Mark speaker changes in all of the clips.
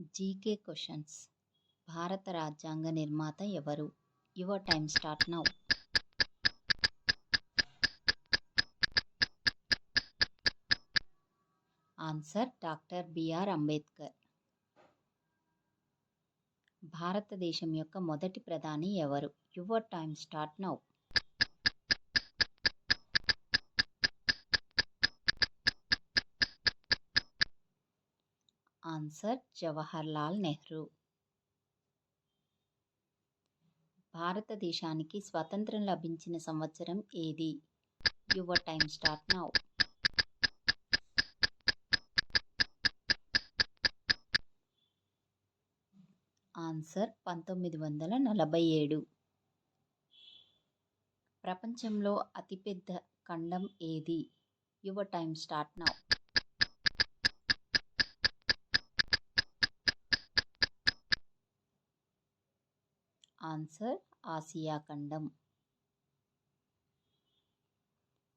Speaker 1: GK questions భారత రాజ్యాంగ నిర్మాత ఎవరు? Your time start now. Answer doctor BR Ambedkar. భారతదేశం యొక్క మొదటి ప్రధాని ఎవరు? Your time start now. Answer Jawahar Lal Nehru. భారతదేశానికి స్వతంత్రం లభించిన సంవత్సరం ఏది? Your time start now. Answer పంతొమ్మిది వందల నలభై ఏడు. ప్రపంచంలో అతిపెద్ద ఖండం ఏది? Your time start now. Answer Asia ఖండం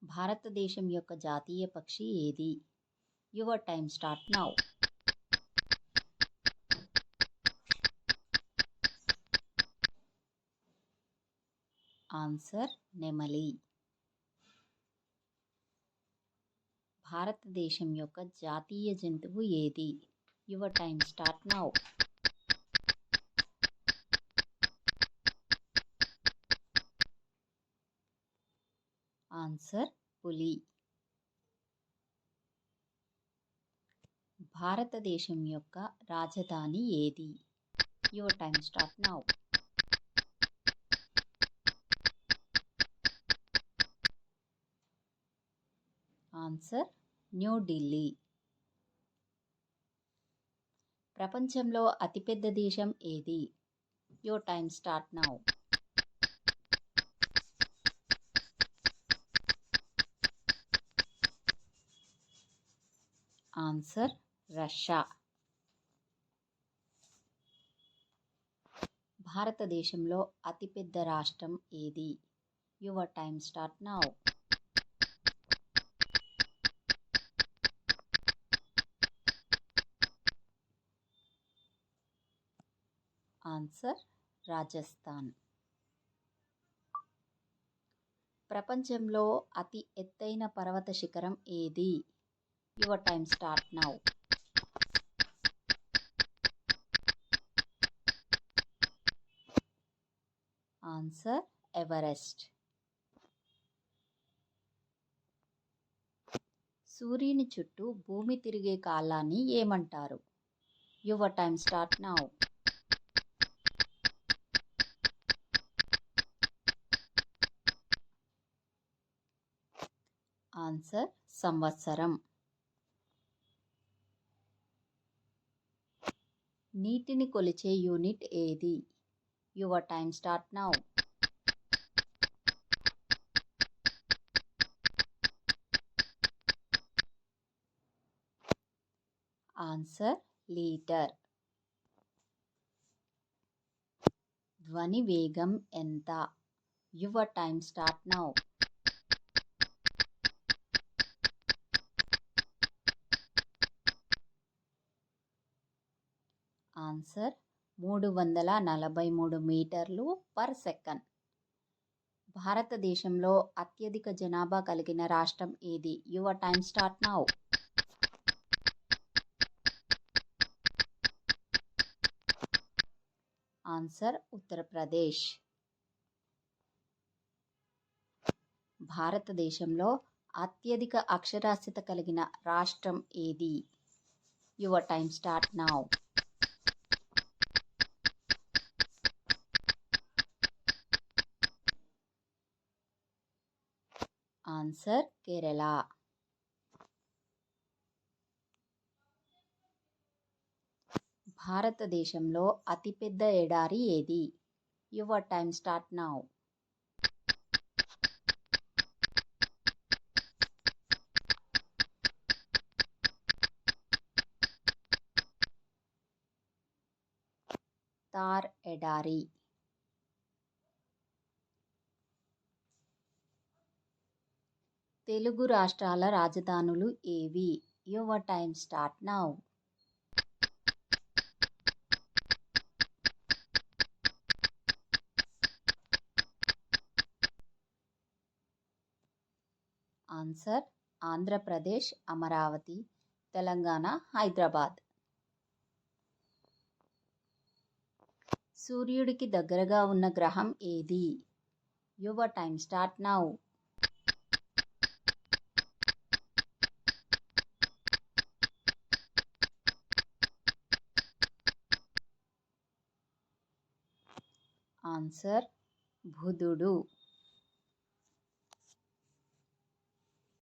Speaker 1: భారతదేశం యొక్క జాతీయ పక్షి ఏది your time start now answer నెమలి భారతదేశం యొక్క జాతీయ జంతువు ఏది your time start now answer పులి. భారతదేశం యొక్క రాజధాని ఏది? Your time start now answer New Delhi ప్రపంచంలో అతిపెద్ద దేశం ఏది? Your time start now answer Russia. భారతదేశంలో అతిపెద్ద రాష్ట్రం ఏది? Your time start now. Answer Rajasthan. ప్రపంచంలో అతి ఎత్తైన పర్వత శిఖరం ఏది? Your time start now answer Everest సూర్యుని చుట్టూ భూమి తిరిగే కాలాన్ని ఏమంటారు? Your time start now answer సంవత్సరం. నీటిని కొలిచే యూనిట్ ఏది? Your time start now. Answer litre. ధ్వని వేగం ఎంత? Your time start now. Answer మూడు వందల నలభై మూడు మీటర్లు పర్ సెకండ్. భారతదేశంలో అత్యధిక జనాభా కలిగిన రాష్ట్రం ఏది? Your time start now. Answer Uttar Pradesh. భారతదేశంలో అత్యధిక అక్షరాస్యత కలిగిన రాష్ట్రం ఏది? Your time start now. Answer Kerala. భారతదేశంలో అతిపెద్ద ఎడారి ఏది? Your time start now. Thar ఎడారి. తెలుగు రాష్ట్రాల రాజధానులు ఏవి? Your time start now answer Andhra Pradesh Amaravati Telangana Hyderabad సూర్యుడికి దగ్గరగా ఉన్న గ్రహం ఏది? Your time start now answer బుధుడు.